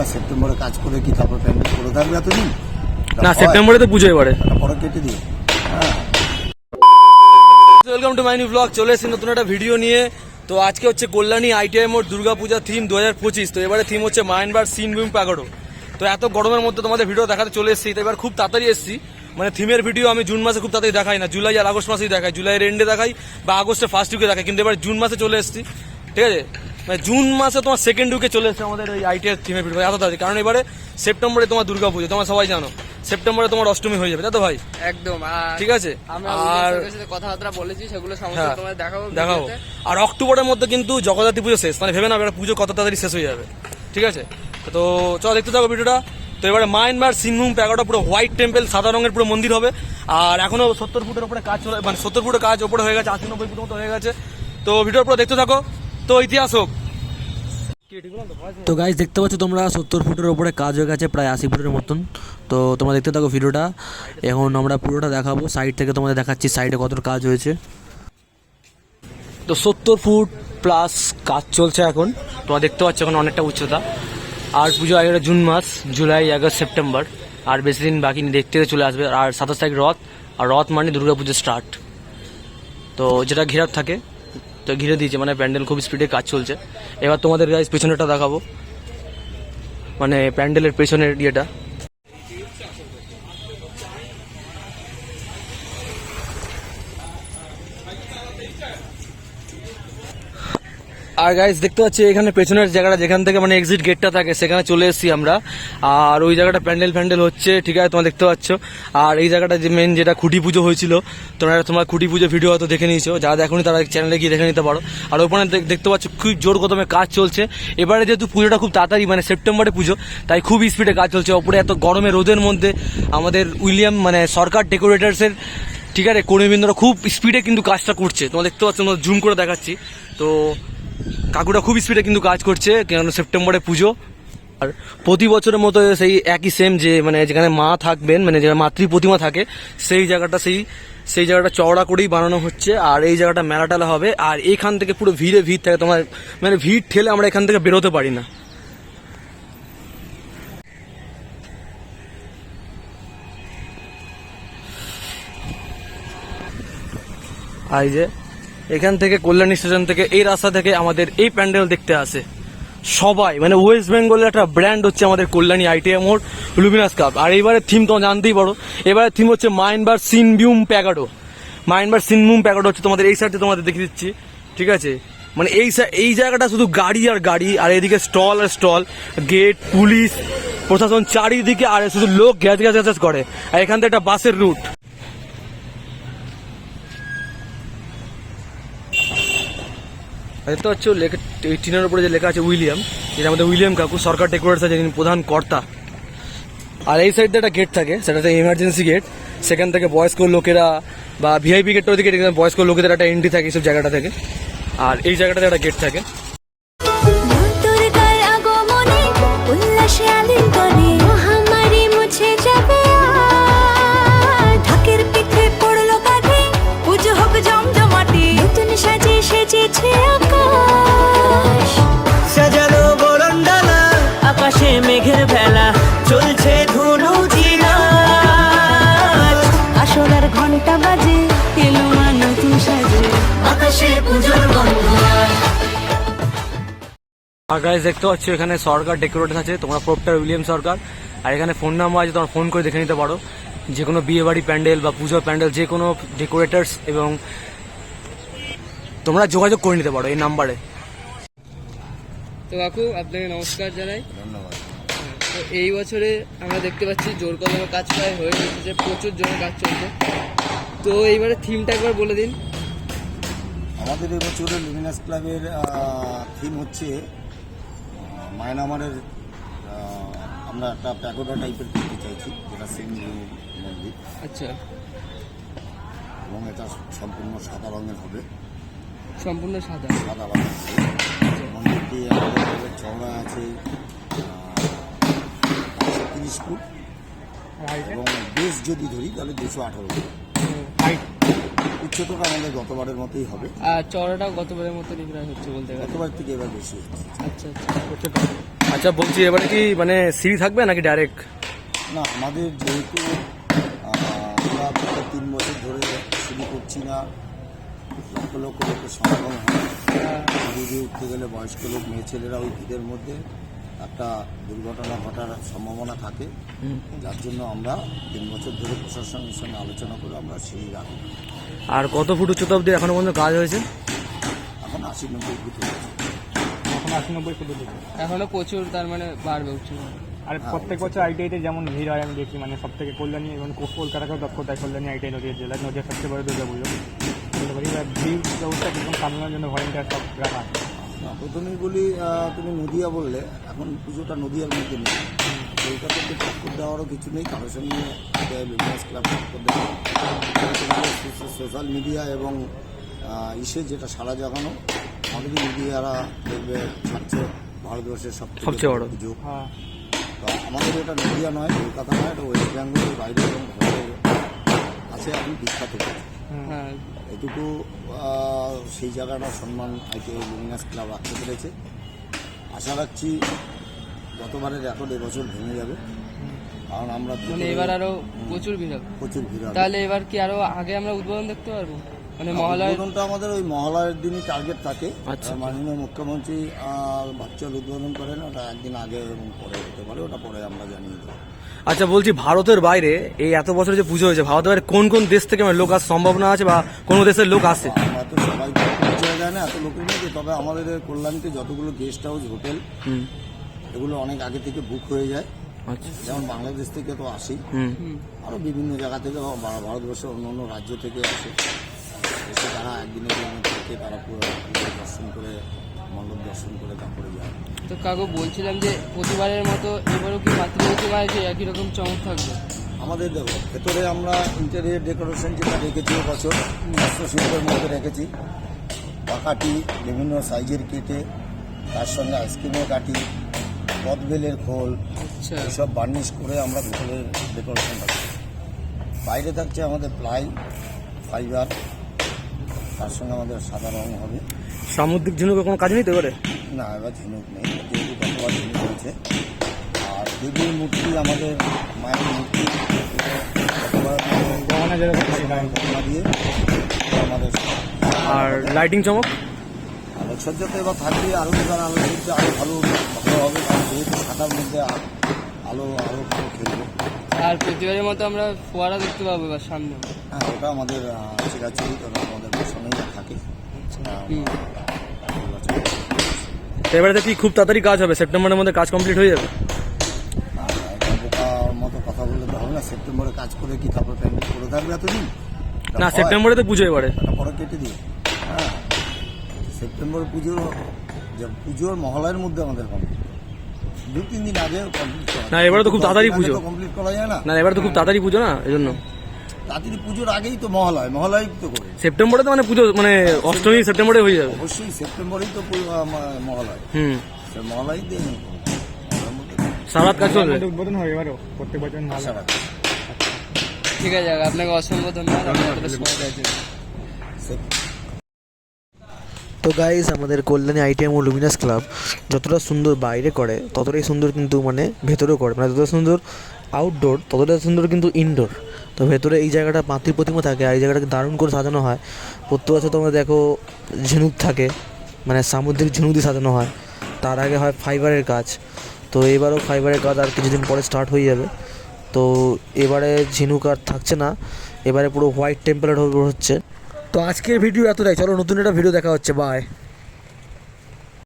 না সেপ্টেম্বরে কাজ করে কি তারপর প্যান্ডেল করে থাকবে এতদিন? না সেপ্টেম্বরে তো পুজো এবারে। পরে কেটে হ্যাঁ। Welcome to my new blog চলে এসেছি নতুন একটা ভিডিও নিয়ে। তো আজকে হচ্ছে কল্যাণী আইটিআই মোড় দুর্গাপূজা থিম দু হাজার পঁচিশ। তো এবারে থিম হচ্ছে মাইনবার সিন বুম প্যাগোডো তো এত গরমের মধ্যে তোমাদের ভিডিও দেখাতে চলে এসেছি তো এবার খুব তাড়াতাড়ি এসেছি। মানে থিমের ভিডিও আমি জুন মাসে খুব তাড়াতাড়ি দেখাই না জুলাই আর আগস্ট মাসেই দেখাই জুলাইয়ের এন্ডে দেখাই বা আগস্টের ফার্স্ট উইকে দেখাই কিন্তু এবার জুন মাসে চলে এসেছি। ঠিক আছে? মানে জুন মাসে তোমার সেকেন্ড উইকে চলে এসেছে আমাদের এই আইটিআই থিমের ভিডিও এত তাড়াতাড়ি কারণ এবারে সেপ্টেম্বরে তোমার দুর্গা পুজো তোমার সবাই জানো। সেপ্টেম্বরে তোমার অষ্টমী হয়ে যাবে তাই তো ভাই? একদম ঠিক আছে? আর কথাবার্তা বলেছি সেগুলো হ্যাঁ তোমাদের দেখাবো দেখাবো। আর অক্টোবরের মধ্যে কিন্তু জগদ্ধাত্রী পুজো শেষ মানে ভেবে না এবার পুজো কত তাড়াতাড়ি শেষ হয়ে যাবে ঠিক আছে? তো চল দেখতে থাকো ভিডিওটা। তো এবারে মায়ানমার সিংভূম প্যাগোডা পুরো হোয়াইট টেম্পল সাদা রঙের পুরো মন্দির হবে। আর এখনও সত্তর ফুটের উপরে কাজ চলে মানে সত্তর ফুটের কাজ ওপরে হয়ে গেছে আশি নব্বই ফুটের মতো হয়ে গেছে। তো ভিডিওর পুরো দেখতে থাকো। তো ইতিহাস হোক তো গাইজ দেখতে পাচ্ছ তোমরা, সত্তর ফুটের ওপরে কাজ হয়ে গেছে, প্রায় আশি ফুটের মতন। তো তোমরা দেখতে থাকো ভিডিওটা। এখন আমরা পুরোটা দেখাবো সাইড থেকে তোমাদের দেখাচ্ছি সাইডে কত কাজ হয়েছে। তো সত্তর ফুট প্লাস কাজ চলছে এখন। তোমরা দেখতে পাচ্ছ এখন অনেকটা উচ্চতা। আর পুজো আগে জুন মাস, জুলাই, আগস্ট, সেপ্টেম্বর। আর বেশি দিন বাকি দেখতে চলে আসবে। আর সাতাশ তারিখ রথ, আর রথ মানে দুর্গা পুজো স্টার্ট তো যেটা ঘেরার থাকে তো ঘিরে দিয়েছে মানে প্যান্ডেল খুব স্পিডে কাজ চলছে। এবার তোমাদের গাইজ পেছনেটা দেখাবো। মানে প্যান্ডেলের পেছনের ইয়েটা। আর গাইজ দেখতে পাচ্ছি এখানে পেছনের জায়গাটা, যেখান থেকে মানে এক্সিট গেটটা থাকে, সেখানে চলে এসেছি আমরা। আর ওই জায়গাটা প্যান্ডেল ফ্যান্ডেল হচ্ছে, ঠিক আছে, তোমরা দেখতে পাচ্ছ। আর এই জায়গাটা যে মেন যেটা খুঁটি পুজো হয়েছিল, তোমরা তোমরা খুঁটি পুজো ভিডিও হয়তো দেখে নিয়েছো। যারা দেখোনি তারা চ্যানেলে গিয়ে দেখে নিতে পারো। আর ওখানে দেখ- দেখতে পাচ্ছ খুব জোর কদমে কাজ চলছে। এবারে যেহেতু পুজোটা খুব তাড়াতাড়ি মানে সেপ্টেম্বরে পুজো, তাই খুব স্পিডে কাজ চলছে। ওপরে এত গরমে রোদের মধ্যে আমাদের উইলিয়াম মানে সরকার ডেকোরেটার্সের ঠিক আছে কর্মীবৃন্দরা খুব স্পিডে কিন্তু কাজটা করছে। তোমরা দেখতে পাচ্ছ, তোমরা জুম করে দেখাচ্ছি। তো কাকুরা খুব স্পিডে কিন্তু কাজ করছে কেন সেপ্টেম্বরে পুজো। আর প্রতি বছরের মতো সেই একই সেম যে মানে যেখানে মা থাকবেন মানে যেখানে মাতৃ প্রতিমা থাকে, সেই জায়গাটা সেই সেই জায়গাটা চওড়া করেই বানানো হচ্ছে, আর এই জায়গাটা মেলা টেলা হবে। আর এখান থেকে পুরো ভিড়ে ভিড় থাকে, তোমার মানে ভিড় ঠেলে আমরা এখান থেকে বেরোতে পারি না। আর এই যে এখান থেকে কল্যাণী স্টেশন থেকে এই রাস্তা থেকে আমাদের এই প্যান্ডেল দেখতে আসে। সবাই মানে ওয়েস্ট বেঙ্গলের একটা ব্র্যান্ড হচ্ছে আমাদের কল্যাণী আইটিএম মোড় লুমিনাস কাপ আর এবারে থিম তো জানতেই পারো, এবারে থিম হচ্ছে মাইনবার সিনবিউম প্যাগাডো মাইনবার সিনবিউম প্যাগাডো হচ্ছে তোমাদের এই সাইডে তোমাদের দেখিয়ে দিচ্ছি, ঠিক আছে? মানে এই এই জায়গাটা শুধু গাড়ি আর গাড়ি, আর এদিকে স্টল আর স্টল গেট পুলিশ প্রশাসন চারিদিকে আর শুধু লোক গ্যাস গ্যাস গ্যাস করে। আর এখান থেকে একটা বাসের রুট দেখতে পাচ্ছ লেখা, এই টিনের উপরে যে লেখা আছে উইলিয়াম যেটা আমাদের উইলিয়াম কাকু, সরকার ডেকোরেটস আছে যিনি প্রধান কর্তা। আর এই সাইডে একটা গেট থাকে, সেটা হচ্ছে ইমার্জেন্সি গেট সেখান থেকে বয়স্ক লোকেরা বা ভিআইপি গেটটা ওদিকে বয়স্ক লোকেদের একটা এন্ট্রি থাকে এইসব জায়গাটা থেকে। আর এই জায়গাটাতে একটা গেট থাকে। আর গাইজ দেখতে পাচ্ছ এখানে সরকার ডেকোরেটর আছে তোমরা প্রপটার উইলিয়াম সরকার। আর এখানে ফোন নাম্বার আছে তোমরা ফোন করে দেখে নিতে পারো। যে কোনো বিয়ে বাড়ি প্যান্ডেল বা পুজোর প্যান্ডেল যে কোনো ডেকোরেটার্স এবং তোমরা যোগাযোগ করে নিতে পারো এই নাম্বারে তো কাকু আপনাকে নমস্কার জানাই। ধন্যবাদ। তো এই বছরে আমরা দেখতে পাচ্ছি জোর কদমে কাজ প্রায় হয়ে গেছে প্রচুর জোরে কাজ চলছে। তো এইবারে থিমটা একবার বলে দিন। আমাদের এবছরের লুমিনাস ক্লাবের থিম হচ্ছে মায়ানমারের আমরা একটা প্যাগোডা টাইপের করতে চাইছি যেটা সিং মন্দির। আচ্ছা। এবং এটা সম্পূর্ণ সাদা রঙের হবে। সম্পূর্ণ সাদা? সাদা রঙের। মন্দিরটি আমাদের চওড়া আছে তিরিশ ফুট। এবং বেশ যদি ধরি তাহলে দুশো আঠারো ফুট। উচ্চতাটা আমাদের গতবারের মতোই হবে। আর চড়াটাও গতবারের মতো প্রায় হচ্ছে বলতে গেলে। গতবার থেকে এবার বেশি হচ্ছে। আচ্ছা আচ্ছা। আচ্ছা বলছি এবারে কি মানে সিঁড়ি থাকবে নাকি ডাইরেক্ট না আমাদের যেহেতু আমরা তিন বছর ধরে শুরু করছি না লক্ষ লক্ষ লোকের সমাগম হয়। সিঁড়ি উঠতে গেলে বয়স্ক লোক মেয়ে ছেলেরা ওই ভিড়ের মধ্যে একটা দুর্ঘটনা ঘটার সম্ভাবনা থাকে। যার জন্য আমরা তিন বছর ধরে প্রশাসনের সঙ্গে আলোচনা করে আমরা সিঁড়ি রাখি আর কত ফুট উচ্চতা অব্দি এখনও পর্যন্ত কাজ হয়েছে? এখন আশি নব্বই ফুট এখন আশি নব্বই ফুট এখনও প্রচুর তার মানে বাড়বে উঠছে আর প্রত্যেক বছর আইটিআইতে যেমন ভিড় হয় আমি দেখি মানে সব থেকে কল্যাণী এবং কো- কলকাতাকেও দক্ষতায় কল্যাণী আইটিআই নদীয়া জেলা। নদীয়া সবচেয়ে বড় দুর্গা পুজো বলতে ভিড় ব্যবস্থা একদম সামলানোর জন্য ভলেন্টিয়ার সব রাখা প্রথমেই বলি তুমি নদিয়া বললে এখন পুজোটা নদিয়ার মধ্যে নেই। কলকাতাতে টক্কর দেওয়ারও কিছু নেই কারোর সঙ্গে বিজনেস ক্লাব টক্কর দেওয়া সোশ্যাল মিডিয়া এবং ইসে যেটা সারা জাগানো আমাদের মিডিয়ারা দেখবে ছাড়ছে ভারতবর্ষের সবচেয়ে বড়। পুজো হ্যাঁ। তো আমাদের এটা নদিয়া নয় কলকাতা নয় এটা ওয়েস্ট বেঙ্গলের বাইরে এবং ভারতের আছে এখন বিখ্যাত। এটুকু আহ, সেই জায়গাটা সম্মান আজকে লুমিনাস ক্লাব রাখতে পেরেছে। আশা রাখছি গতবারের রেকর্ড এবছর ভেঙে যাবে। কারণ আমরা মানে এবার আরও প্রচুর ভিড় হবে। প্রচুর ভিড় হবে। তাহলে এবার কি আরও আগে আমরা উদ্বোধন দেখতে পারব? মানে মহালয় উদ্বোধনটা আমাদের ওই মহালয়ের দিনই টার্গেট থাকে। আচ্ছা। আর মাননীয় মুখ্যমন্ত্রী ভার্চুয়াল উদ্বোধন করেন ওটা একদিন আগে এবং পরে হতে পারে ওটা পরে আমরা জানিয়ে দেবো। আচ্ছা বলছি ভারতের বাইরে এই এত বছর যে পুজো হয়েছে ভারতের বাইরে কোন কোন দেশ থেকে মানে লোক আসার সম্ভাবনা আছে বা কোন দেশের লোক আসে? আমরা তো সবাই পরিচয় দেয় না এত লোকের মধ্যে তবে আমাদের কল্যাণীতে যতগুলো গেস্ট হাউস হোটেল এগুলো অনেক আগে থেকে বুক হয়ে যায়। আচ্ছা। যেমন বাংলাদেশ থেকে তো আসি হুম। আরও বিভিন্ন জায়গা থেকে ভারতবর্ষের অন্য অন্য রাজ্য থেকে আসে। এসে তারা একদিনের জন্য থেকে তারা পুরো দর্শন করে মণ্ডপ দর্শন করে তারপরে যায়। তো কাকু বলছিলাম যে প্রতিবারের মতো এবারও কি মাতৃপ্রতিমায় যে একই রকম চমক থাকবে? আমাদের দেখো ভেতরে আমরা ইন্টেরিয়ার ডেকোরেশন যেটা রেখেছি বছর হস্তশিল্পের মধ্যে রেখেছি। পাকাটি বিভিন্ন সাইজের কেটে তার সঙ্গে আইসক্রিমের কাটি কদবেলের খোল আচ্ছা। এসব বার্নিশ করে আমরা ভেতরে ডেকোরেশন রাখি বাইরে থাকছে আমাদের প্লাই ফাইবার তার সঙ্গে আমাদের সাদা রং হবে। সামুদ্রিক ঝিনুকের কোনো কাজ নেই তো এবারে? না এবার ঝিনুক নেই। যেহেতু গতবার ঝিনুক হয়েছে আর দেবীর মূর্তি আমাদের মায়ের মূর্তি। দিয়ে আমাদের আর লাইটিং চমক? আলোকসজ্জা তো এবার থাকবে আরও আলোকসজ্জা আরও ভালো ভালো হবে। কারণ যেহেতু খাতার মধ্যে আলো ভালো খেলবে। আর প্রতিবারের মতো আমরা ফোয়ারা দেখতে পাবো এবার সামনে। হ্যাঁ ওটা আমাদের আহ, চিরাচরিত ওটা আমাদের বসানোই থাকে। তো এবারে কি খুব তাড়াতাড়ি কাজ হবে সেপ্টেম্বরের মধ্যে কাজ কমপ্লিট হয়ে যাবে। মতো কথা বললে তো হবে না সেপ্টেম্বরে কাজ করে কি তারপর প্যান্ডেল করে থাকবে এতদিন? না সেপ্টেম্বরে তো পুজো এবারে। পরে কেটে দিই। হ্যাঁ সেপ্টেম্বর পুজো যে পুজোর মহলার মধ্যে আমাদের কমপ্লিট। দু তিন দিন আগে কমপ্লিট করা না, এবারে তো খুব তাড়াতাড়ি পুজো। কমপ্লিট করা যায় না। না এবারে তো খুব তাড়াতাড়ি পুজো না এই জন্য তাড়াতাড়ি পুজোর আগেই তো মহলায় মহলায় তো করে সেপ্টেম্বরে তো মানে পুজো মানে অষ্টমী সেপ্টেম্বরে হয়ে যাবে। অবশ্যই সেপ্টেম্বরেই তো মহলায়। হুম। সে মহলাই দিয়ে নেই মহলার মধ্যে কাজ চলবে উদ্বোধন হবে এবারও প্রত্যেক বছর আশা রাখি। ঠিক আছে আপনাকে অসংখ্য ধন্যবাদ তো গাইজ আমাদের কল্যাণী আইটিএম ও লুমিনাস ক্লাব যতটা সুন্দর বাইরে করে, ততটাই সুন্দর কিন্তু মানে ভেতরেও করে। মানে যতটা সুন্দর আউটডোর ততটা সুন্দর কিন্তু ইনডোর তো ভেতরে এই জায়গাটা মাতৃ প্রতিমা থাকে আর এই জায়গাটাকে দারুণ করে সাজানো হয়। প্রত্যেক বছর তোমরা দেখো ঝিনুক থাকে মানে সামুদ্রিক ঝিনুক দিয়ে সাজানো হয়। তার আগে হয় ফাইবারের কাজ। তো এবারও ফাইবারের কাজ আর কিছুদিন পরে স্টার্ট হয়ে যাবে। তো এবারে ঝিনুক আর থাকছে না। এবারে পুরো হোয়াইট টেম্পলেট হচ্ছে। তো আজকের ভিডিও এতটাই। চলো নতুন একটা ভিডিও দেখা হচ্ছে। বাই